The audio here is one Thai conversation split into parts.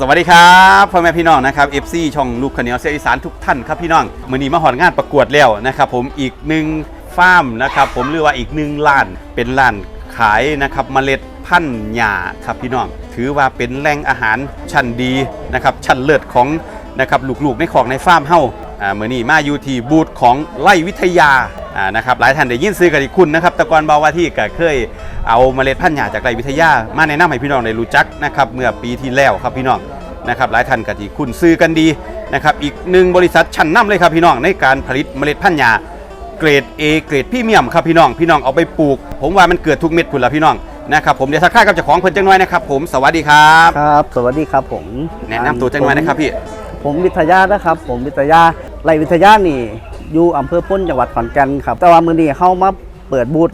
สวัสดีครับพ่อแม่พี่น้องนะครับ FC ช่องลูกขาวเหนียวเสียอีสานทุกท่านครับพี่น้องมือนี้มาหอนงานประกวดแล้วนะครับผมอีกหนึ่งฟาร์มนะครับผมเรียกว่าอีกหนึ่งล้านเป็นล้านขายนะครับเมล็ดพันธุ์หญ้าครับพี่น้อง ถือว่าเป็นแหล่งอาหารชั้นดีนะครับชั้นเลิศของนะครับลูกๆในของในฟาร์มเฮาอ่ามือนี้มาอยู่ที่บูธของไล่วิทยา อ่านะครับหลายท่านได้ยินซื้อกันอีกคุณนะครับแตะกอนบาวาที่ก็เคยเอาเมล็ดพันธุ์หญ้าจากไรวิทยา มาแนะนำให้พี่น้องได้รู้จักนะครับเมื่อปีที่แล้วครับพี่น้องนะครับหลายท่านก็ที่คุ้นซื้อกันดีนะครับอีกหนึ่งบริษัทชั้นนำเลยครับพี่น้องในการผลิตเมล็ดพันธุ์หญ้าเกรด A เกรดพรีเมียมครับพี่น้องพี่น้องเอาไปปลูก ผมว่ามันเกิดทุกเม็ดพุ่นละพี่น้องนะครับผมเดี๋ยวทักทายกับเจ้าของเพิ่นจังน้อยนะครับผมสวัสดีครับครับ สวัสดีครับผมแนะนำตัวจังน้อยนะครับพี่ผมวิทยานะครับ ผมวิทยาไรวิทยานี่ อยู่อำเภอพ้นจังหวัดขอนแก่นครับ แต่ว่ามือนี้เข้ามาเปิดบูธ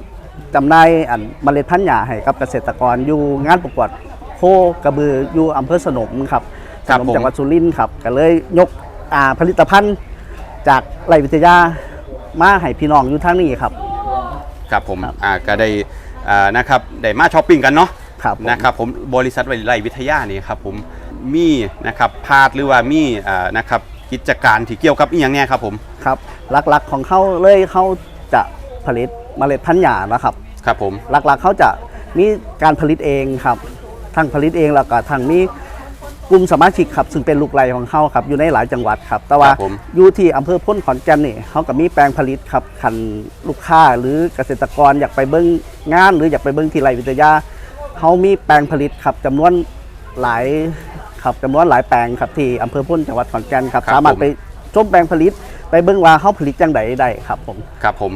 จำหน่ายอันเมล็ดพันธุ์หญ้าให้กับเกษตรกรอยู่งานประกวดโคกระบืออยู่อำเภอสนมครับคสรับนมผม จังหวัดสุรินทร์ครับก็เลยยกอ่าผลิตภัณฑ์จากไรวิทยามาให้พี่น้องอยู่ทางนี้ครับ ครับผมครับอ่าก็ได้อ่านะครับได้มาช้อปปิ้งกันเนาะครับผมนะครับผมบริษัทไลวิทยานี่ครับผมมีนะครับพาร์ทหรือว่ามีอ่านะครับ กิจการที่เกี่ยวกับอีหยังเนี่ยครับผม ครับหลักๆของเขาเลยเขาจะผลิตเมล็ดพันธุ์หญ้านะครับ ครับผม หลักๆเขาจะมีการผลิตเองครับทั้งผลิตเองแล้วก็ทั้งมีกลุ่มสมาชิกครับ ซึ่งเป็นลูกไร่ของเขาครับ อยู่ในหลายจังหวัดครับ แต่ว่าครับผม อยู่ที่อำเภอพ้นขอนแก่นนี่เขาก็มีแปลงผลิตครับคันลูกค้าหรือเกษตรกรอยากไปเบิ้งงาน หรืออยากไปเบิ้งที่ไร่วิทยาเขามีแปลงผลิตครับจำนวนหลาย ครับจำนวนหลายแปลงครับที่อำเภอพ้นจังหวัดขอนแก่นครับครับสามารถผม ไปชมแปลงผลิต ไปเบิ้งว่าเขาผลิตจังใดได้ครับผม ครับผม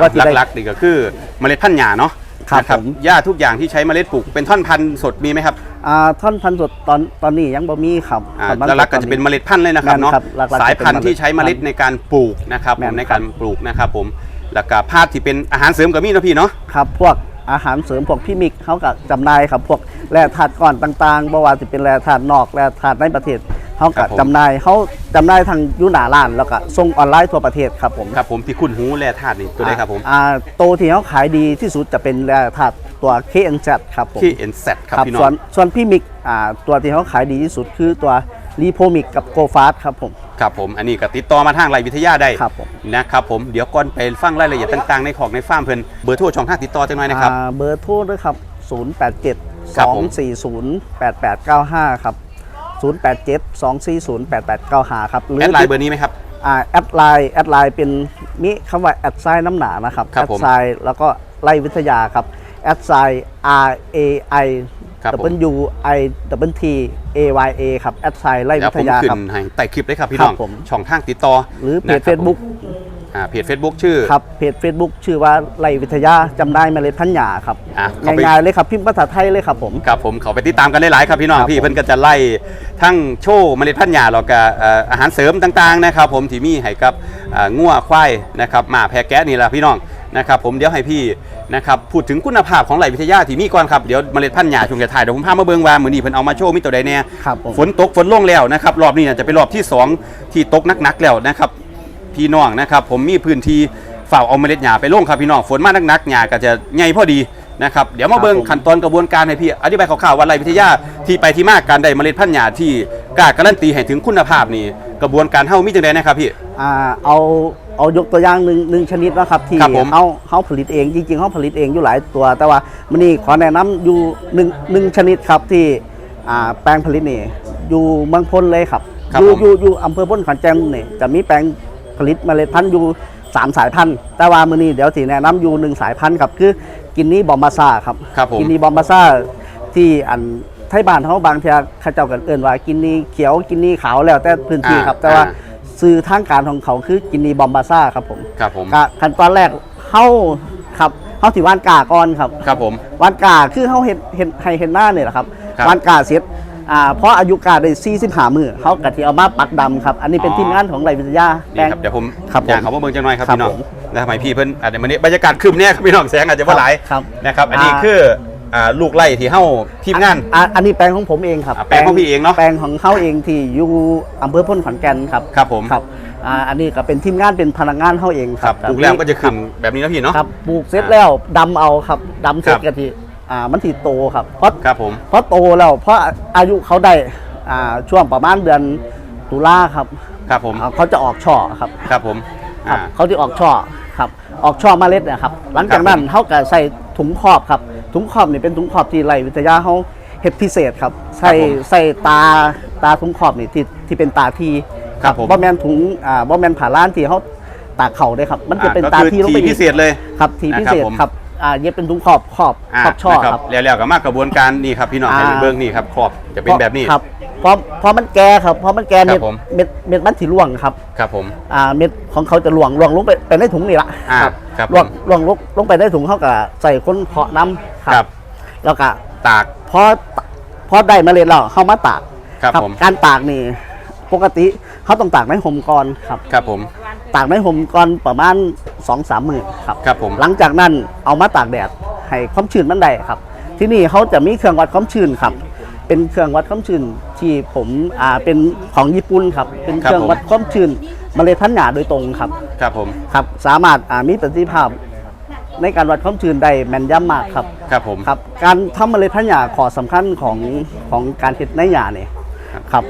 ก็ที่ได้หลักๆนี่ก็คือเมล็ดพันธุ์หญ้าเนาะครับนะผม หญ้าทุกอย่างที่ใช้เมล็ดปลูกเป็นท่อนพันธุ์สดมีไหมครับอ่าท่อนพันธุ์สดตอนตอนนี้ยังบ่มีครับอ่าท่อนพันธุ์สดหลักๆก็จะเป็นเมล็ดพันธุ์เลยนะครับแม่นเนาะครับหลักๆสายพันธุ์จะเป็นที่ใช้เมล็ดในการปลูกนะครับผแม่มนในการปลูกนะครับผมแล้วก็พาร์ทที่เป็นอาหารเสริมก็มีเนาะพี่เนาะ ครับพวก อาหารเสริมพวกพี่มิกเขาก็จำหน่ายครับพวกแร่ธาตุก้อนต่างๆบ่ว่าจะเป็นแร่ธาตุนอกแร่ธาตุในประเทศเขาครัก็บผม จำหน่ายเขาจำหน่ายทางอยุนาล้านแล้วก็ส่งออนไลน์ทั่วประเทศครับผมครับผมที่คุณหูแร่ธาตุนี่ตัวใดครับผมอ่าโตวที่เขาขายดีที่สุดจะเป็นแร่ธาตุตัว KNZ ครับผม ที่เอ็นเซครับพี่น้อส่วนงส่วนพี่มิกอ่าตัวที่เขาขายดีที่สุดคือตัว รีโพมิกกับโกฟาสครับผม ครับผม อันนี้ก็ติดต่อมาทางไรวิทยาได้ครับผม นะครับผม เดี๋ยวก่อนไปฟังรายละเอียดต่างๆ ในของในฟาร์มเพิ่นเบอร์โทรช่องทางติดต่อจังหน่อยนะครับ อ่าเบอร์โทรด้วยครับ 087 ครับผม 240 8895 ครับ 087 240 8895 ครับแอดไลน์เบอร์นี้ไหมครับ อ่าแอดไลน์แอดไลน์เป็นมีคำว่าแอดไซน์น้ำหนานะครับ ครับแอผดมไซน์แล้วก็ไล่วิทยาครับ แอดไซน์ R A I ครับผม W I W T A Y A ครับแอดไซน์ไล่เดี๋วิยวผทมยาขึ้ครับนให้ใต้คลิปเลยครับพี่ครัน้บองผม ช่องทางติดต่อหรือเพจ นะคบ Facebook อ่าเพจ Facebook ชื่อ ครับเพจ Facebook ชื่อว่าไล่วิทยาจำได้เมล็ดพันธุ์หญ้าครับอะเข้าไป ง่ายๆเลยครับพิมพ์ภาษาไทยเลยครับผม ครับผมเขาไปติดตามกันได้หลายครับพี่น้องครับพี่ผม เพิ่นก็จะไล่ทั้งโชว์เมล็ดพันธุ์หญ้าแล้วก็เอ่ออาหารเสริมต่างๆนะครับผมที่มีให้กับเอ่องัวควายนะครับหมาแพะแกะนี่แหละพี่น้อง นะครับผมเดี๋ยวให้พี่นะครับพูดถึงคุณภาพของไหลวิทยาที่มีก่อนครับเดี๋ยวเมล็ดพันธุ์หญ้าช่วงจะถ่ายเดี๋ยวผมพามาเบิ่งว่ามื้อนี้เพิ่นเอามาโชว์มีตัวใดแน่ครับผม ฝนตกฝนลงแล้วนะครับรอบนี้น่าจะเป็นรอบที่สองที่ตกหนักๆแล้วนะครับพี่น้องนะครับผมมีพื้นที่ฝ่ากเอาเมล็ดหญ้าไปลงครับพี่น้องฝนมาหนักๆหญ้าก็จะใหญ่พอดีนะครับเดี๋ยวมาเบิ่งครับผม ขั้นตอนกระบวนการให้พี่อธิบายคร่าวๆว่าไรวิทยาที่ไปที่มาการได้เมล็ดพันธุ์หญ้าที่กล้าการันตีให้ถึงคุณภาพนี่กระบวนการเฮามีจังไดนะครับพี่ อ่าเอา เอายกตัวอย่างหนึ่งหนึ่งชนิดนะครับที่ครับผมเขาเขาผลิตเองจริงๆเขาผลิตเองอยู่หลายตัว แต่ว่ามันนี่ขอแนะนำอยู่หนึ่งหนึ่งชนิดครับที่อ่าแปลงผลิตนี่อยู่เมืองพ้นเลยครับครับอยู่ผม อยู่อยู่อำเภอพ้นขอนแก่นนี่จะมีแปลงผลิตเมล็ดพันธุ์อยู่สามสายพันธุ์แต่ว่ามือนี้เดี๋ยวที่แนะนำอยู่หนึ่งสายพันธุ์ครับคือกินนี่บอมบาซ่าครับ ครับผม กินนี่บอมบาซ่าที่อันไทยบ้านเขาบางเทีเข้าเจ้ากันเอื่นว่ากินนี่เขียวกินนี่ขาวแล้วแต่พื้นที่ครับแต่ว่าอ่าสื่อทางการของเขาคือกินนีบอมบาซ่าครับผมครับผมกะขั้นตอนแรกเข้าครับเข้าที่ว่านกาก่อนครับครับผมว่านกาคือเขาเห็นเห็นให้เห็นหน้าเนี่ยแหละครับครับว่านกาเสร็จอ่าเพราะอายุกาได้45มือเขากะที่เอามาปักดำครับอันนี้เป็นอ๋อทีมงานของไรวิทยาแปลนี่งครับเดี๋ยวผมครับผมอยากเขามาเบิ่งจังหน่อยครับครับพี่น้องผมแล้วทำไมพี่เพิ่นอาจจะมื้อนี้บรรยากาศครึมเนี่ยครับพี่น้องแสงอาจจะบ่หลายครับนะครับ อันนี้อ่าคือ อ่าลูกไล่ที่เฮาทีมงาน อะอันนี้แปลงของผมเองครับอะแปลงของพี่เองเนอะ แปลงของเขาเองที่อยู่อำเภอพ้นขอนแก่นครับครับผมครับอ่าอันนี้ก็เป็นทีมงานเป็นพนักงานเขาเองคครัรับบปลูกแล้วก็จะขึ้นแบบนี้นะพี่เนาะ ครับปลูกเสร็จแล้วดำเอาครับดำเสร็จครับ กะทิอ่ามันถีโตครับเพราะครับผม เพราะโตแล้วเพราะอายุเขาได้อ่าช่วงประมาณเดือนตุลาครับครับผม อ่าเขาจะออกช่อครับ ครับผมครับอ่าเขาจะออกช่อครับ ออกช่อเมล็ดนะครับ หลังจากนั้นครับผม เขาก็ใส่ถุงครอบครับ ถุงครอบนี่เป็นถุงครอบที่ไรวิทยาเขาเฮ็ดพิเศษครับ ใส่ใส่ตาตาถุงครอบนี่ที่ที่เป็นตาทีครับผม บ่แมนถุงอ่าบ่แมนผ่าล้านที่เขาตากเข่าได้ครับ มันจะเป็นอ่ตาก็คือทีลงไปทีอีกพิเศษเลย ครับทีพิเศษนะครับผม ครับ อ่าเย็บเป็นถุงครอบครอบอ่าครอบช่อนะครับแล้วๆก็มากระบวนการนี่ครับพี่น้องอ่า ให้เบิ้งนี่ครับขอบจะเป็นแบบนี้ ครับพอพอมันแก่ครับพอมันแก่ครัเม็บดผม เม็ดเม็ดมันสิร่วงครับครับผม อ่าเม็ดของเขาจะหลวงหลวงลงไปไปในถุงนี่ละอ่าครับหลวงหลวงลงลงไปในถุงเขาก็ใส่ค้นเพาะน้ำครับแล้วก็ตาก พอพอได้เมล็ดแล้วเขามาตากครับผม การตากนี่ปกติเขาต้องตากในห่มก่อนครับ ครับผม ตากในห่มก่อนประมาณ 2อสามมื่นครับครับผม หลังจากนั้นเอามาตากแดดให้ความชื้นมันได้ครับ ที่นี่เขาจะมีเครื่องวัดความชื้นครับ เป็นเครื่องวัดความชื้นที่ผมอ่าเป็นของญี่ปุ่นครับ เป็นเครื่องวัดความชื้นเมล็ดพันธุ์หญ้าโดยตรงครับ ครับผม ครับ สามารถอ่ามีประสิทธิภาพในการวัดความชื้นได้แม่นยำมากครับ ครับผม ครับการทำเมล็ดพันธุ์หญ้าขอสำคัญของของการเฮ็ดในหญ้าเนี่ยครับครับ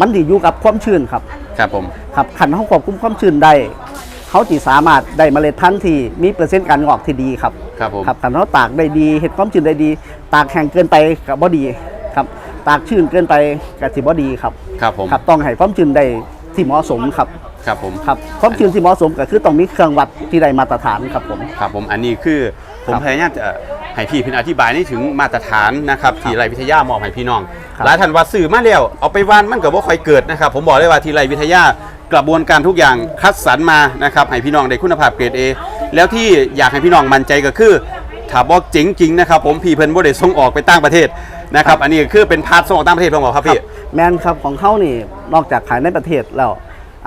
มันดีอยู่กับความชื้นครับ ครับผม ครับขันเขาควบคุมความชื้นได้ เขาจีสามารถได้เมล็ดพันธุ์ที่มีเปอร์เซ็นต์การงอกที่ดีครับครับผมครับขันเขาตากได้ดีเห็ดความชื้นได้ดี ตากแห้งเกินไปกับบ่ดีครับตากชื้นเกินไปกับสิบ่ดีครับครับผมครับต้องให้ความชื้นได้ที่เหมาะสมครับครับผมครับความชื้นที่เหมาะสมก็คือต้องมีเครื่องวัดที่ได้มาตรฐานครับผมครับผมอันนี้คือผมครับพยายามจะให้พี่เพิ่นอธิบายนี่ถึงมาตรฐานนะครับที่ไรวิทยามอบให้พี่น้องครับหลายท่านว่าสื่อมาแล้วเอาไปวานมันก็บ่ค่อยเกิดนะครับผมบอกเลยว่าที่ไรวิทยา กระบวนการทุกอย่างคัดสรรมานะครับให้พี่น้องได้คุณภาพเกรด A แล้วที่อยากให้พี่น้องมั่นใจก็คือถ้าบอกเจ๋งจริงนะครับผมพี่เพิ่นบ่ได้ส่งออกไปต่างประเทศนะครับอันนี้คือเป็นพาร์ทส่งออกต่างประเทศผมบอกครับพี่ แมนครับของเขานี่นอกจากขายในประเทศแล้ว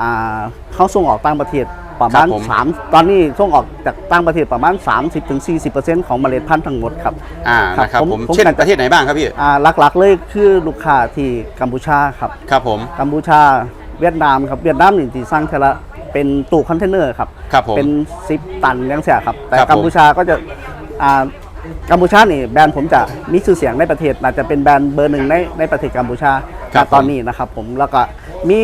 อ่าเขาส่งออกต่างประเทศประมาณครับผม สามตอนนี้ส่งออกจากต่างประเทศประมาณ 30-40%ของเมล็ดพันธุ์ทั้งหมดครับ อ่านะครับผม เช่นประเทศไหนบ้างครับพี่อ่าหลักๆเลยคือลูกค้าที่กัมพูชาครับ ครับผม กัมพูชา เวียดนามครับเวียดนามนี่ที่สร้างเทละเป็นตู้คอนเทนเนอร์ครับครับผมเป็น10ตันยังเสียครับ แต่ครับผม กัมพูชาก็จะอ่ากัมพูชานี่แบรนด์ผมจะมีชื่อเสียงในประเทศอาจจะเป็นแบรนด์เบอร์หนึ่งในในประเทศกัมพูชาครับณตอนนี้นะครับผมแล้วก็มี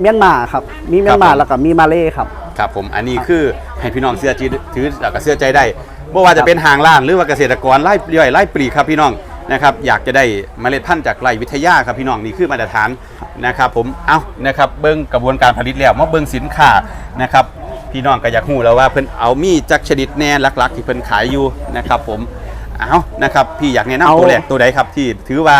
เมียนมาครับมีเมียนมาครับผม แล้วก็มีมาเลครับ ครับผมอันนี้คือให้พี่น้องเสื้อจีถือแล้วก็เสื้อใจได้ไม่ว่าจะเป็นห่างล้านหรือว่าเกษตรกรไล่ย่อยไล่ปลีกครับพี่น้อง นะครับอยากจะได้เมล็ดพันธุ์จากไร่วิทยาครับพี่น้องนี่คือมาตรฐานนะครับผมเอานะครับเบิ้งกระบวนการผลิตแล้วมาเบิ้งสินค้านะครับพี่น้องก็อยากรู้แล้วว่าเพิ่นเอามีจักชนิดแน่หลักๆ ที่เพิ่นขายอยู่นะครับผมเอานะครับพี่อยากแนะนำเอาตัวแรกตัวใดครับที่ถือว่า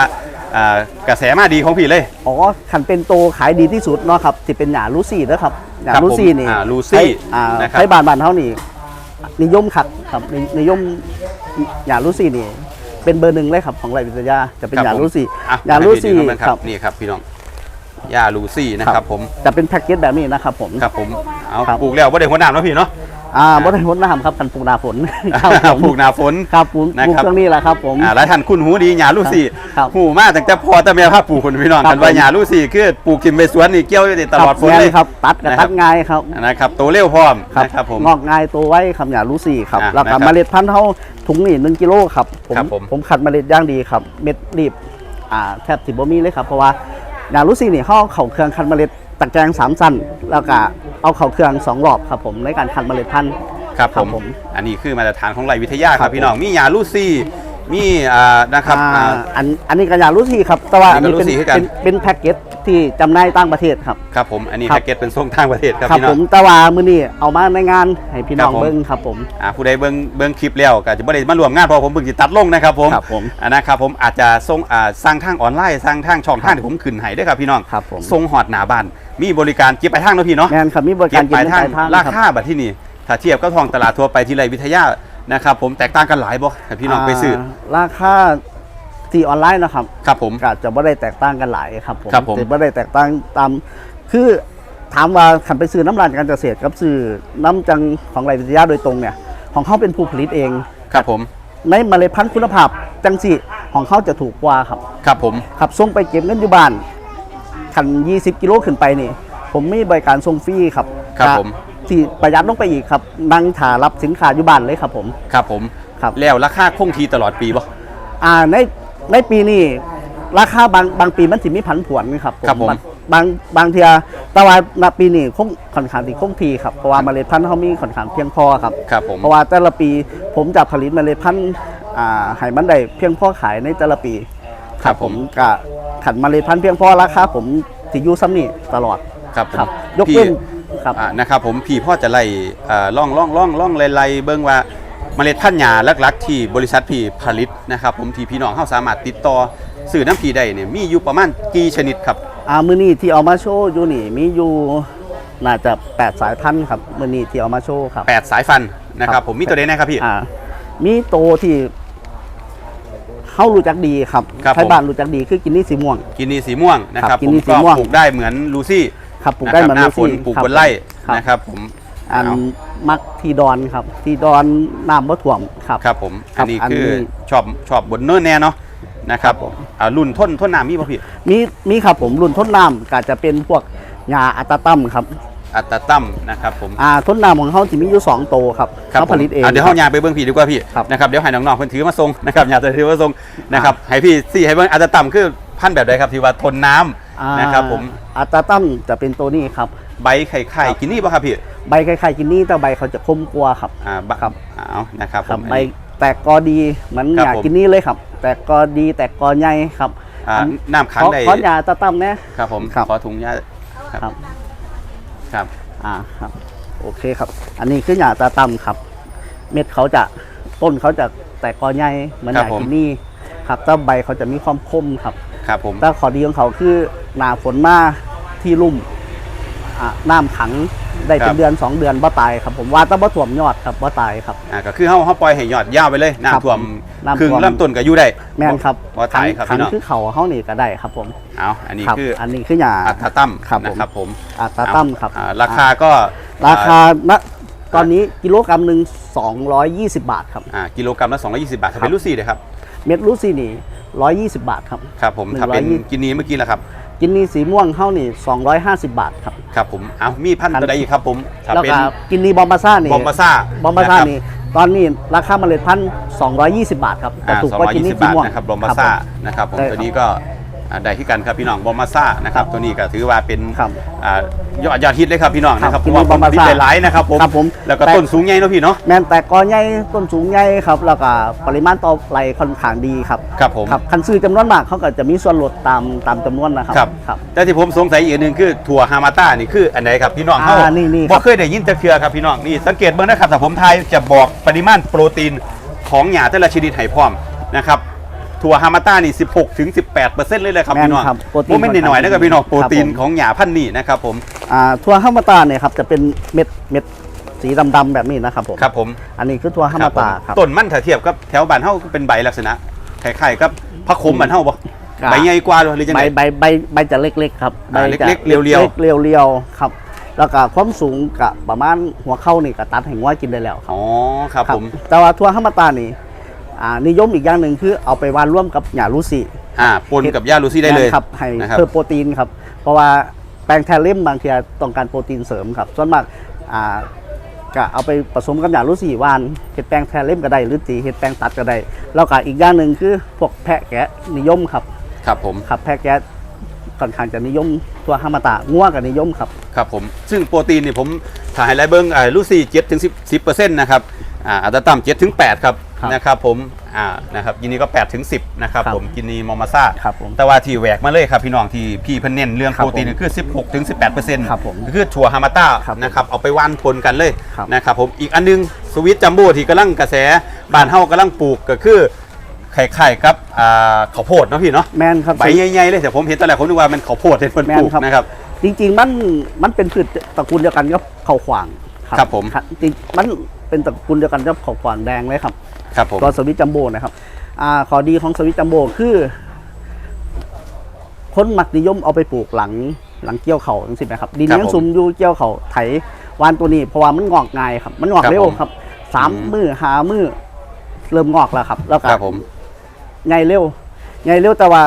อ่ากระแสมาดีของพี่เลย อ๋อขันเป็นโตขายดีที่สุดเนาะครับที่เป็นหยาลูซี่นะครับหยาครับผมลูซี่นี่อ่าลูซี่ใช้อ่านะครับใช้บานบานเท่านี่นิยมขัดครับนินิยมหยาลูซี่นี่ เป็นเบอร์หนึ่งเลยครับของไรวิทยาจะเป็นครับหยาผม ลูซี่อะหยาลูซี่ให้พี่ดูกันครับนี่ครับพี่น้องยาลูซี่นะครับผมจะเป็นแพ็กเกจแบบนี้นะครับผม ครับผมเอาครับ ปลูกแล้วบ่ได้หัวหน้าเนาะพี่เนาะ อ่าบ่ได้พ้นน้ำครับคันปลูกหนาฝนครับผมปลูกหนาฝนครับปลูกนะปลูกครับช่วงนี้แหละครับผมอ่าหลายท่านคุณหูดีหญ้าลูซี่ครับหูมาตั้งแต่พอแต่แม่พาปลูกคนพี่น้องครักับนว่าหญ้าลูซี่คือปลูกกินไปสวนนี่เกี่ยวอยู่ตลอดฝนครับเลยแม่ครับ ตัดกับนะครับตัดง่ายครับนะครับโตเร็วพร้อมนะครับผมงอกง่ายตัวไว้คำหยาลูซี่ครับอะแล้วก็นะครับเมล็ดพันธุ์เท่าถุงนี่หนึ่งกิโลครับผมครับผมผมขัดเมล็ดอย่างดีครับ เม็ดรีบอ่าแทบสิบ่มีเลยครับเพราะว่าหยาลูซี่นี่เขาเอาเข่าเครื่องคัดเมล็ดตะแกรงสามสั้นแล้วก็ เอาเข่าเครื่องสองรอบครับผมในการคัดเมล็ดพันธุ์ ครับครับผผมมอันนี้คือมาตรฐานของไรวิทยาคครัรับบพี่น้อง มีหญ้าลูซี่ มีอ่านะครับอ่าอ่า อันอันนี้ก็หยาลูซี่ครับ แต่ว่าอัอันนนี้นี้ก็เป็นลูซี่คือกัน เป็นเป็นแพ็กเกจที่จำหน่ายต่างประเทศครับ ครับผมอันนี้ครับ แพ็กเกจเป็นส่งทางประเทศครับครับพี่น้ผอง มแต่ว่ามื้อนี้เอามาในงานให้พี่น้องครับผม เบิ่งครับผม อ่าผู้ใดเบิ่งเบิ่งคลิปแล้วก็จะไม่ได้มารวมงานเพราะผมเพิ่งจะตัดลงนะครับผมครับผมอ่านะครับผมอาจจะส่งอ่าสร้างทางออนไลน์สร้างทางช่องทางที่ผมขึ้นให้ด้วยครับพี่น้องครับผม ส่งหอดหนาบ้านมีบริการเก็บปลายทางเนาะพี่เนาะ แม่นครับมีบริเก็การบปลายทางเก็บเงินปลายทาง ราครับคาบัดที่นี่ถ้าเทียบกับท้องตลาดทั่วไปที่ไรวิทยา นะครับผมแตกต่างกันหลายบ่ให้พี่น้องไปซื้ออาราคาที่ออนไลน์นะครับครับผม ก็จะไม่ได้แตกต่างกันหลายครับผมครับผม จะไม่ได้แตกต่างตามคือถามว่าขันไปซื้อน้ำร้านการเกษตรกับซื้อน้ำจังของไรวิทยาโดยตรงเนี่ย ของเขาเป็นผู้ผลิตเอง ครับผมในเมล็ดพันธุ์คุณภาพจังสิของเขาจะถูกกว่าครับ ครับผมขับส่งไปเก็บเงินอยู่บ้านคัน 20 กิโลขึ้นไปนี่ ผมมีบริการส่งฟรีครับครับผม ที่ประหยัดลงไปอีกครับนั่งถารับสินค้าอยู่บ้านเลยครับผม ครับผมครับ แล้วราคาคงที่ตลอดปีบ่ อ่าในในปีนี้ราคาบางบางปีมันสิมีผันผวนครับครับผมบางบางบางเทียแต่ว่าณปีนี้คงค่อนข้างที่คงทีครับเพราะว่าเมล็ดพันธุ์เขามีค่อนข้างเพียงพอครับครับผม เพราะว่าแต่ละปีผมจะผลิตเมล็ดพันธุ์อ่าให้มันได้เพียงพอขายในแต่ละปีครับผมก็ขันเมล็ดพันธุ์เพียงพอราคาผมสิอยู่ซ้ำนี่ตลอดครับผมครับยกพี่เว้น ครับ อ่านะครับผมพี่พ่อจะไล่อ่าล่องล่องล่องล่องไล่ๆเบิ่งว่าเมล็ดพันธุ์หญ้าหลักๆที่บริษัทพี่ผลิตนะครับผมที่พี่น้องเฮาสามารถติดต่อซื้อน้ำพี่ได้เนี่ยมีอยู่ประมาณกี่ชนิดครับอ่ามือนี้ที่เอามาโชว์อยู่นี่มีอยู่น่าจะ 8 สายพันธุ์ครับมือนี้ที่เอามาโชว์ครับ8สายฟันนะคครัรับบ ผมมีตัวใดนะครับพี่ อ่ามีโตที่เขารู้จักดีครับครับไทยบ้านรู้จักดีคือกินนี่สีม่วง กินนีสีม่วงนะคครัรับบกิผนมนี่สีก็ม่วง ปลูกได้เหมือนลูซี่ ครับปลูกได้เหมือนหน้าฝนลูซี่ปลูกครับบนไร่ครับนะครับผมอันเอามักทีดอนครับ ทีดอนน้ำบ่ถ่วมครับครับผมครัอับนนี้อันคือนี้ชอบชอบบนเนินแน่เนาะนะครับครับผมอ่ารุ่นทนทนน้ำมีป่ะพี่มีมีครับผมรุ่นทนน้ำก็จะเป็นพวกยาอัตตัมครับอัตตาตั้มนะครับผมอ่าทนน้ำของเขาจะมีอยู่สองโตครับครับเขาผผมลิตเองอะเดี๋ยวครัเฮาบยางไปเบิ่งพี่ดีกว่าพี่ครับนะครับเดี๋ยวให้น้องๆเพิ่นถือมาส่งนะครับอยากจะถือมาส่งนะครับให้พี่สี่ให้เบิ่งอัตตาตั้มคือพันธุ์แบบใดครับที่ว่าทนน้ อ่าำนะครับผม อัตตัมจะเป็นตัวนี้ครับ ใบไข่ไข่ครับกินนี่ป่ะครับพี่ใบคล้ายๆกินนี่แต่ใบเขาจะคมกว่าครับ อ่าบะครับ เอานะครับครับผมใบแตกกอดีเหมือนครับยาผม กินนี่เลยครับ แตกกอดีแตกกอใหญ่ครับอ่าอันน้ำขังขอได้ขอยาตะตั้มนะ ครับผมครับ ขอถุงยาครับครับ ครับ อ่าครับ โอเคครับ อันนี้คือยาตะตั้มครับ เม็ดเขาจะต้นเขาจะแตกกอใหญ่เหมือนครับยาผม กินนี่ครับแต่ใบเขาจะมีความคมครับ ครับผม แต่ข้อดีของเขาคือหนาฝนมาที่ลุ่มอ่าน้ำขังได้เป็ครันบ เดือนสองเดือนบ่ตายครับผมว่าต้องบ่ถ่วมยอดครับบ่ตายครับ อ่าก็คือเฮาเฮาปล่อยให้ยอดยาวไปเลยครับน้ำท่วมน้ำท่วมครึ่งลำต้นก็อยู่ได้แม่นครับว่าขัตายครับขัพี่น้องคือเขาเขานี่ก็ได้ครับผมเอาอันนี้ครับคืออันนี้คือยา อัตตาตั้มครับผม นะครับผมอัตราตั้มครับอ่าราคาก็ราคาณตอนนี้กิโลกรัมหนึ่ง220 บาทครับ อ่ากิโลกรัมละ220 บาทถ้าเป็นครับลูซี่เลยครับ เม็ดลูซี่นี่120 บาทครับ ครับผมถ้าเป็น120 กินนีเมื่อกี้แหละครับ กินนี่สีม่วงเข้านี่250 บาทครับ ครับผมเอามีพันธุ์ครับตัวใดอีกครับผมถ้าแล้วเป็นก็กินนี่บอมบาซ่านี่บอมบาซ่าบอมบาซ่านะครับนี่ตอนนี้ราคาเมล็ดพันธุ์220 บาทครับแต่อ่าถูกกว่ากินนี่220สีบาทม่วงนะครับบอมบาซ่าครับนะครับผม ใช่ครับ ตัวนี้ก็อ่า ได้ที่กันครับพี่น้องบอมบาซ่านะครับตัวนี้ก็ถือว่าเป็นครับอ่ายอดยอดฮิตเลยครับพี่น้องครับนะครับเพกินราะนี่ว่าผมบอมบาติดซ่าหลายๆนะครับผมครับผม แล้วก็แต่ต้นสูงใหญ่เนาะพี่เนาะแมนแต่กอใหญ่ต้นสูงใหญ่ครับแล้วก็ปริมาณต่อไรค่อนข้างดีครับครับผมครับคันซื้อจำนวนมากเขาก็จะมีส่วนลดตามตามจำนวนนะครับครับครับแต่ที่ผมสงสัยอีกอันหนึ่งคือถั่วฮามาต้านี่คืออันไหนครับพี่น้องเขาอ่านี่นี่ครับบอกเคยได้ยินแต่เครือครับพี่น้องนี่สังเกตเบื้องนะครับแต่ผมทายจะบอกปริมาณโปรตีนของหญ้าแต่ละชนิดให้พร้อมนะครับ ถั่วฮามาต้านี่ 16ถึง18เลยเลยครับแม่นพี่น้องครับโปรตีนผมไม่นหน่อยๆนะครับพี่น้องโปรตีนครับผม ของหญ้าพันธุ์นี่นะครับผมอ่าทั่วห้ามาตาเนี่ยครับจะเป็นเม็ดเม็ดสีดำๆแบบนี้นะครับผมครับผมอันนี้คือทั่วห้ามาตาครับ ต้นมันถ้าเทียบกับแถวบ้านเฮาก็เป็นใบลักษณะคล้ายๆกับพระคมบ้านเฮาบ่ครับ ใบใหญ่กว่าหรือจังใบไดใบใบใบจะเล็กๆครับใบอ่าจะเล็กๆเรียวๆล็กๆเรียวๆครับ แล้วก็ความสูงกับประมาณหัวเข้านี่ก็ตัดแห่งว่ากินได้แล้วครับอ๋อครับครับผมแต่ว่าทั่วห้ามาตานี่อ่า นิยมอีกอย่างหนึ่งคือเอาไปวานร่วมกับหญ้าลูซี่อ่าปนกับหญ้าลูซี่ได้เลยครับให้นะครับเพิ่มโปรตีนครับ เพราะว่าแปลงแทนเล่มบางทีต้องการโปรตีนเสริมครับ ส่วนมากอ่าก็เอาไปผสมกับหญ้าลูซี่วานเห็ดแปลงแทนเล่มก็ได้หรือตีเห็ดแปลงตัดก็ได้แล้วก็อีกอย่างหนึ่งคือพวกแพะแกะนิยมครับครับผมครับแพะแกะค่อนข้างจะนิยมตัวฮามาตะง่วกับนิยมครับครับผมซึ่งโปรตีนเนี่ยผมถ่ายไลน์เบิ้งอ่าลูซี่เจ็ดถึงสิบสิบเปอร์เซ็นต์นะครับอ่าอัตราต่ำเจ็ดถึงแปดครับ ครับนะครับผมอ่านะครับกินนี้ก็8ถึง10นะครับครับผมกินนี้มอมาซ่าครับผมแต่ว่าที่แหวกมาเลยครับพี่น้องที่พี่เพิ่นเน้นเรื่องครับโปรตีนคือ 16ถึง18เปอร์เซ็นต์ครับผมคือถั่วฮามาต้าครับผมนะครับเอาไปว่านพลกันเลยครับนะครับผมอีกอันนึงสวิตจัมโบ้ที่กำลังกระแสบ้านเฮากำลังปลูกก็คือไข่ๆกับอ่าข้าวโพดเนาะพี่เนาะแมนครับ ใบใหญ่ๆเลยแต่ผมเห็นตอนแรกผมนึกว่ามันข้าวโพดที่เพิ่นแมปนลูกครับ นะครับ จริงๆ มันมันเป็นพืชตระกูลเดียวกันกับข้าวขวางครับผม จริงมัน เป็นตระกูลเดียวกันกับข้าวขวางแดงเลยครับครับผมตัวสวิตจัมโบ้นะครับอ่าข้อดีของสวิตจัมโบ้คือ คนมักนิยมเอาไปปลูกหลังหลังเกี่ยวเขาจังสินะครับดินครับยังผมซุ่มอยู่เกี่ยวเขาไถวานตัวนี้เพราะว่ามันงอกง่ายครับ มันงอกครับเร็วผมครับสามอืมมือหามือเริ่มงอกแล้วครับ แล้วก็ครับผมไงเร็วไงเร็วแต่ว่า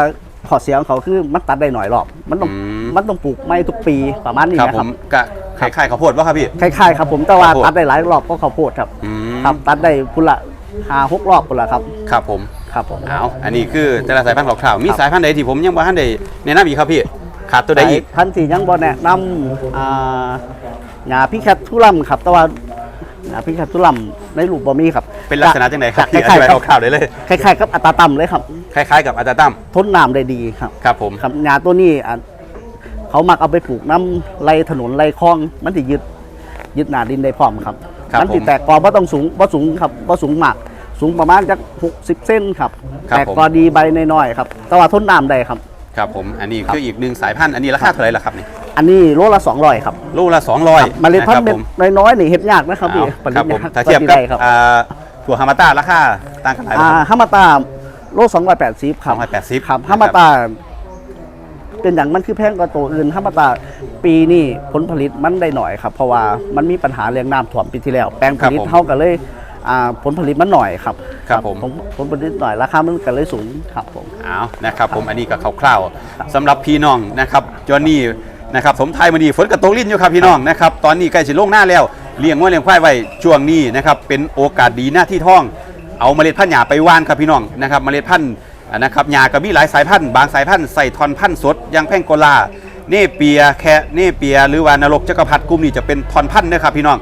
ขอเสียของเขาคือมันตัดได้หน่อยรอบมันต้องอืมมันต้องปลูกไม้ทุกปีประมาณนี้ครับนะผครับมกะ คล้ายๆข้าวโพดวะครับพี่ คล้ายๆครับผมแต่ว่าข้าวโพด ตัดได้หลายรอบก็ข้าวโพดครับอืมครับตัดได้พุ่นละหาหกรอบพุ่นละครับครับผมครับผมเอาอันนี้คือแต่ละสายพันธุ์คร่าวๆมีครับสายพันธุ์ใดที่ผมยังบ่ทันได้แนะนำอีกครับพี่ขาดตัวใดอีกท่านที่ยังบ่แนะนำอ่าหญ้าพิคัตทุลัมครับแต่ว่าหญ้าพิคัตทุลัมในรูปบ่มีครับเป็นลักษณะจังไดครับคล้พี่อธิายบายๆกับคร่าวๆได้เลย คล้ายๆกับอัตราต่ำเลยครับ คล้ายๆกับอาจารย์ตั้มทนน้ำได้ดีครับ ครับผม ครับหญ้าตัวนี้อะ เขามักเอาไปปลูกน้ำไรถนนไรคลอง มันสิยึดยึดหนาดินได้พร้อมครับครับมัสิผม แตกกอบ่ต้องสูงบ่สูงครับบ่สูงมาก สูงประมาณจัก60 เส้นครับ ครับแตกผม กอดีใบน้อยๆครับ แต่ว่าทนน้ำได้ครับ ครับผมอันนี้ครับคืออีกหนึ่งสายพันธุ์อันนี้ราคาเท่าไหร่ล่ะครับนี่อันนี้โลละ200ครับลูกละ200เมล็ดพันธุ์ะเม็คดรับน้อยๆนี่เฮ็ดยากนะครับผมพี่เอาครับผมปริญญถ้าเทียบปกับริญญาครับอ่าถั่วฮามาต้าราคาต่างกันหลายอ่าบาทฮามาตาโล280ครับ280ครับนะครับ ฮามาตา เป็นอย่างมันคือแพงกว่าตัวอื่นฮามาตาปีนี้ผลผลิตมันได้หน่อยครับ เพราะว่ามันมีปัญหาเรื่องน้ำท่วมปีที่แล้ว แปลงผลิตเท่ากันเลยอ่าผลผลิตมันหน่อยครับครับผมผลผลิตหน่อยราคามันก็เลยสูงครับผมเอานะครับผมอันนี้ก็คร่าวๆสำหรับพี่น้องนะครับจอห์นนี่นะครับสมไทยมาดีฝนกระตกลิ้นอยู่ครับพี่น้องนะครับตอนนี้ใกล้สิลงหน้าแล้วเลี้ยงว่าเลี้ยงควายไว้ช่วงนี้นะครับเป็นโอกาสดีหน้าที่ท่อง เอาเมล็ดพันธุ์หญ้าไปว่านครับพี่น้องนะครับเมล็ดพันธุ์อ่า นะครับหญ้าก็มีหลายสายพันธุ์บางสายพันธุ์ใส่ทอนพันธุ์สดอยังแพงโกลาเนเปียแคะเนเปีย หรือว่านรกจักรพรรดิกลุ่มนี้จะเป็นทอนพันธุ์นะครับพี่น้อง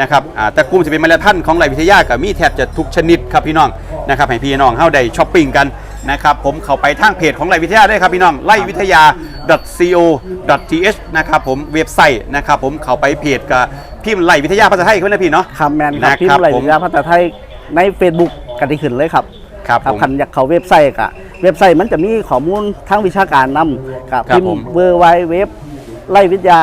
นะครับอ่าแต่กลุ่มจะเป็นเมล็ดพันธุ์ของไรวิทยากับมีแทบจะทุกชนิดครับพี่น้องนะครับให้พี่น้องเข้าได้ช้อปปิ้งกันนะครับผมเข้าไปทางเพจของไรวิทยาได้ครับพี่น้องไล่วิทยา co.th นะครับผมเว็บไซต์นะครับผมเข้าไปเพจกับพิมพ์ไล่วิทยาภาษาไทยเขานะพี่เนาะคำแมนครับนะครับพิมพ์อะไรผมวิทยาภาษาไทยใน Facebook กันที่ขึ้นเลยครับ ครับผมคันอยากเขาเว็บไซต์กะเว็บไซต์มันจะมีข้อมูลทางวิชาการนำกับครับพิมผพ์ม w w w ไล่วิทยา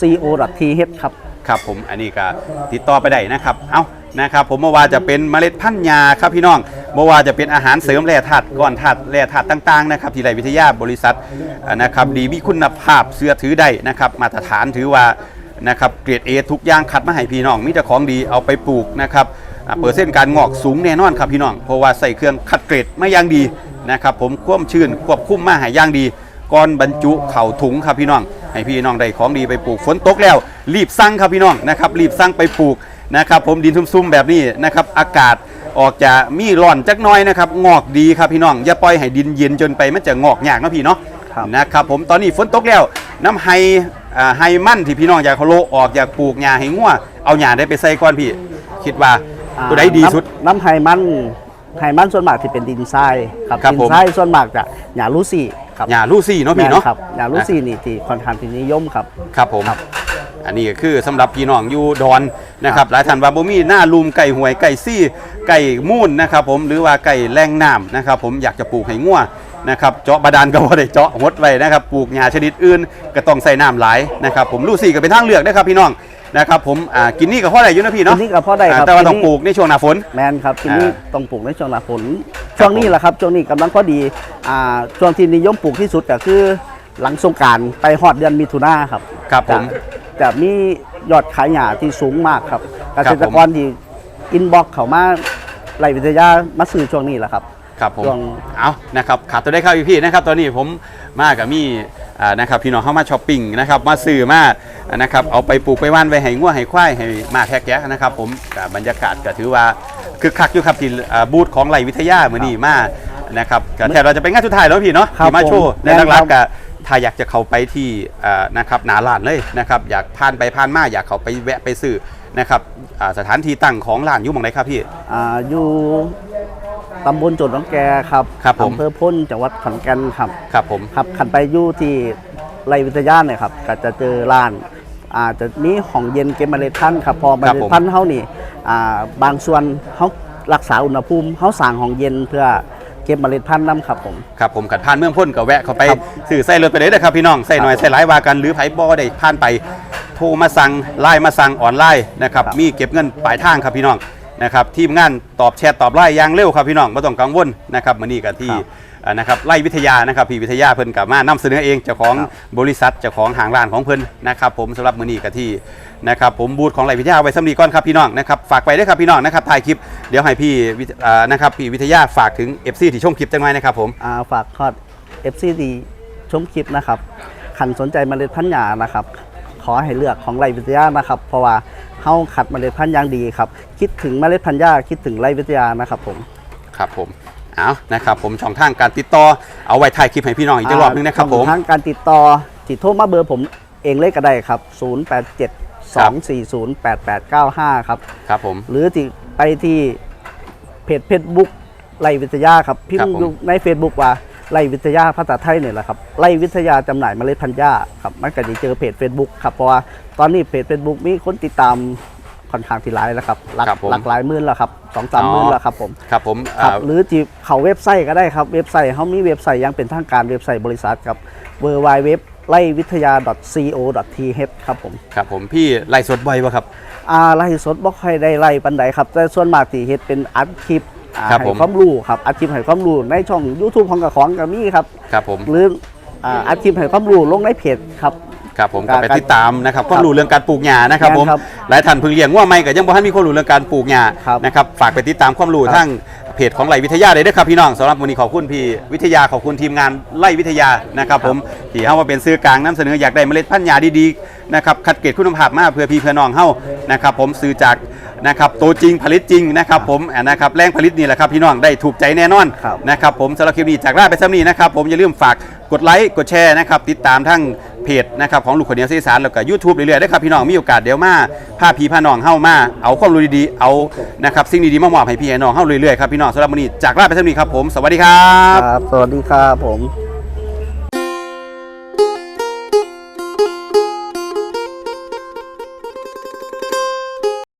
co.th ครับครับผมอันนี้ก็ติดต่อไปได้นะครับ เอานะครับผมเมื่อว่าจะเป็นเมล็ดพันธุ์ยาครับพี่น้องเมื่อว่าจะเป็นอาหารเสริมแร่ธาตุก้อนธาตุแร่ธาตุต่างๆนะครับที่ไรวิทยาบริษัทอ่านะครับดีมีคุณภาพเสื้อถือได้นะครับมาตรฐานถือว่านะครับเกรด A ทุกอย่างคัดมาให้พี่น้องมีแต่ของดีเอาไปปลูกนะครับอ่า เปอร์เซ็นต์การงอกสูงแน่นอนครับพี่น้อง เพราะว่าใส่เครื่องคัดเกรดมาอย่างดีนะครับผมควบชื่นควบคุมมาให้อย่างดีก่อนบรรจุเข่าถุงครับพี่น้อง ให้พี่น้องได้ของดีไปปลูกฝนตกแล้ว รีบสั่งครับพี่น้องนะครับรีบสั่งไปปลูกนะครับผมดินซุ่มๆแบบนี้นะครับอากาศออกจะมีร้อนจักหน้อยนะครับงอกดีครับพี่น้อง อย่าปล่อยให้ดินเย็นจนไปมันจะงอกยากเนาะพี่เนาะครับนะครับผมตอนนี้ฝนตกแล้วน้ำไฮอ่าไฮมั่นที่พี่น้องอยากเขาโลออกอยากปลูกหญ้าให้งัวเอาหญ้าได้ไปใส่ก่อนพี่ คิดว่า ตัวใดดีสุด น้ำน้ำไฮมันไฮมันส่วนมากที่เป็นดินทรายครับครับดิผม ทรายส่วนมากจะหญ้าลูซี่ครับหญ้าลูซี่เนาะพี่เนาะแม่ครับหญ้าลูซี่นี่ที่ค่อนข้างที่นิยมครับ ครับผม ครับอันนี้ก็คือสำหรับพี่น้องอยู่ดอนนะครับหลายท่านว่าบ่มีหน้าลุมไก่หวยไก่ซี่ไก่มูนนะครับผมหรือว่าไก่แรงน้ำนะครับผมอยากจะปลูกให้งัวนะครับเจาะบาดาลก็บ่ได้เจาะหดไว้นะครับปลูกหญ้าชนิดอื่นก็ต้องใส่น้ำหลายนะครับผมลูซี่ก็เป็นทางเลือกนะครับพี่น้อง นะครับผมอ่ากินนี่ก็พอได้อยู่นะพี่เนาะกินนี่ก็พอได้ครับาแต่ว่ากินนี่ต้องปลูกในช่วงหน้าฝน แมนครับทีนี้อ่าต้องปลูกในช่วงหน้าฝนช่วงนี้แหละครับช่วงนี้กำลังพอดีอ่าช่วงที่นิยมปลูกที่สุดก็คือ หลังสงกรารไปฮอดเดือนมิถุนาครับครับผมจะจะมียอดขายหญ้าที่สูงมากครับเกครับษตรกรที่อินบ็อกเขามาไล่วิทยามาซื้อช่วงนี้แหละครับ ครับผม ช่วง เอานะครับขาดตัวได้เข้าอีกพี่นะครับ ตอนนี้ผมมากับมี อ่านะครับพี่น้องเข้ามาช้อปปิ้งนะครับมาซื้อมาอ่านะครับเอาไปปลูกไปว่านไว้ให้งัวให้ควายให้มาแทกแกะนะครับผมกับบรรยากาศก็ถือว่าคึกคักอยู่ครับที่อ่าบูธของไหลวิทยาเหมือนนี่มานะครับก็แทบเราจะเป็นงานสุดท้ายแล้วพี่เนาะครับที่มาโชว์ผมในแน่นอนหลักคๆรัก็บถ้าอยากจะเข้าไปที่อ่านะครับหนาลานเลยนะครับอยากผ่านไปผ่านมาอยากเข้าไปแวะไปซื้อนะครับอ่าสถานที่ตั้งของร้านอยู่หมองไหนครับพี่ อ่าอยู่ ตำบลโจดน้องแกครับครับผม อำเภอพ้นจังหวัดขอนแก่นครับ ครับผม ครับขันไปอยู่ที่ไรวิทยาเนี่ยครับก็จะเจอร้าน อาจจะมีของเย็นเก็บเมล็ดพันธุ์ครับพอเมครับล็ดผมพันธุ์เฮานี่อ่าบางส่วนเฮารักษาอุณหภูมิเฮาสั่งของเย็นเพื่อเก็บเมล็ดพันธุ์นํครับผม ครับผมขัดผ่านเมืองพ้นก็แวะเข้าไปครับสื่อใส่รถไปเลยนะครับพี่น้องใส่หน่อยครับใส่หลายว่ากันหรือไผบ่ได้ผ่านไปโทรมาสั่งไลน์มาสั่งออนไลน์นะครับครับ มีเก็บเงินปลายทางครับพี่น้อง นะครับทีมงานตอบแชทตอบไลน์อย่างเร็วครับพี่น้องไม่ต้องกังวลนะครับมื้อนี้ก็ที่อ่านะครับไล่วิทยานะครับพี่วิทยาเพิ่นกับมานำเสนอเองเจ้าของครับบริษัทเจ้าของห้างร้านของเพิ่นนะครับผมสำหรับมื้อนี้ก็ที่นะครับผมบูธของไล่วิทยาไว้สำนีก่อนครับพี่น้องนะครับฝากไปด้วยครับพี่น้องนะครับถ่ายคลิปเดี๋ยวให้พี่วิทอ่านะครับพี่วิทยาฝากถึง FC ที่ชมคลิปจังไว้นะครับผมอ่าฝากทอด FCD ชมคลิปนะครับขันสนใจเมล็ดพันธุ์หญ้านะครับขอให้เลือกของไรวิทยานะครับ เพราะว่า เฮาขัดเมล็ดพันธุ์อย่างดีครับ คิดถึงเมล็ดพันธุ์หญ้าคิดถึงไรวิทยานะครับผมครับผมเอานะครับผมช่องทางการติดต่อเอาไว้ถ่ายคลิปให้พี่น้องอีกรอบนึงนะครับผมทางการติดต่อติดโทรมาเบอร์ผมเองเลยก็ได้ครับ 087 240 8895 ครับครับผมหรือที่ไปที่เพจเฟซบุ๊กไลวิทยาครับพิมครับพ์ผมอยู่ใน Facebook ว่า ไลวิทยาภาษาไทยเนี่ยแหละครับไลวิทยาจำหน่ายเมล็ดพันธุ์หญ้าครับมันก็จะเจอเพจ Facebook ครับเพราะว่าตอนนี้เพจ Facebook มีคนติดตามค่อนข้างที่หลายแล้วครับหลักครับผม หลักหลายหมื่นแล้วครับสองสามหมื่นแล้วครับผมครับผมครับอ่าหรือที่เขาเว็บไซต์ก็ได้ครับเว็บไซต์เขามีเว็บไซต์อยังเป็นทางการเว็บไซต์บริษัทครับ w w w ไล่วิทยา co.th ครับผม ครับผมพี่ไล่สดบ่อยปะครับอ่าไล่สดบ่ค่อยได้ไล่ปันใดครับ แต่ส่วนมากที่เฮ็ดเป็นอัดคลิปอ่า ครับให้ผม ความรู้ครับอัดคลิปให้ความรู้ในช่อง YouTube ของกับของก็มีครับครับผมหรืออ่าอัดคลิปให้ความรู้ลงในเพจครับ ครับผมครัก็บไปติดตามนะครับความรู้เรื่องการปลูกหญ้านะครับผมครับหลายท่านเพิ่งเลี้ยงว่าไม่ก็ยังบ่ทันมีความรู้เรื่องการปลูกหญ้าครับนะครับฝากไปติดตามความรู้ครับ ทั้งเพจของไร่วิทยาเลยด้วยครับพี่น้องสำหรับวันนี้ขอบคุณพี่วิทยาขอบคุณทีมงานไร่วิทยานะครับผมที่เฮามาเป็นซื้อกลางนํเสนออยากได้เมล็ดพันธุ์หญ้าดีๆ นะครับคัดเกรดคุณภาพมาเพื่อพี่เพื่อน้องเฮานะครับผมซื้อจากนะครับตัวจริงผลิตจริงนะครับผมอ่านะครับแรงผลิตนี่แหละครับพี่น้องได้ถูกใจแน่นอนครับ นะครับผมสำหรับคลิปนี้จากลาไปซ้ำนี้นะครับผมอย่าลืมฝากกดไลค์กดแชร์นะครับติดตามทั้งเพจนะครับของลูกคนเดียวสื่อสารแล้วก็ยูทูบเรื่อยๆได้ครับพี่น้องมีโอกาสเดี๋ยวมาพาพี่พาน้องเข้ามาเอาความรู้ดีๆเอานะครับสิ่งดีๆมามอบให้พี่ให้น้องเข้าเรื่อยๆครับพี่น้องสำหรับวันนี้จากลาไปซ้ำนี้ครับผมสวัสดีครับ ครับ สวัสดีครับผม